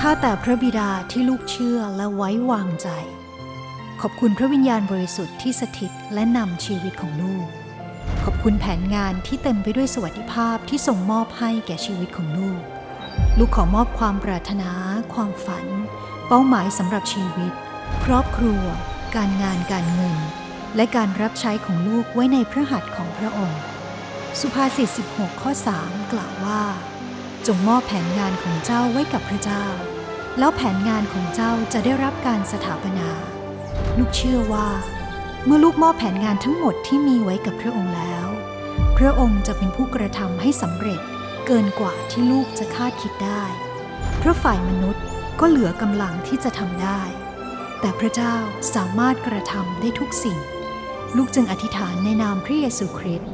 ข้าแต่พระบิดาที่ลูกเชื่อและไว้วางใจ ขอบคุณพระวิญญาณบริสุทธิ์ที่สถิตและนำชีวิตของลูก ขอบคุณแผนงานที่เต็มไปด้วยสวัสดิภาพที่ส่งมอบให้แก่ชีวิตของลูก ลูกขอมอบความปรารถนา ความฝัน เป้าหมายสำหรับชีวิต ครอบครัว การงานการเงิน และการรับใช้ของลูกไว้ในพระหัตถ์ของพระองค์ สุภาษิต 16 ข้อ 3 กล่าวว่า จงมอบแผนงานของเจ้าไว้กับพระเจ้า แล้วแผนงานของเจ้าจะได้รับการสถาปนา ลูกเชื่อว่า เมื่อลูกมอบแผนงานทั้งหมดที่มีไว้กับพระองค์แล้ว พระองค์จะเป็นผู้กระทำให้สำเร็จเกินกว่าที่ลูกจะคาดคิดได้ เพราะฝ่ายมนุษย์ก็เหลือกำลังที่จะทำได้ แต่พระเจ้าสามารถกระทำได้ทุกสิ่ง ลูกจึงอธิษฐานในนามพระเยซูคริสต์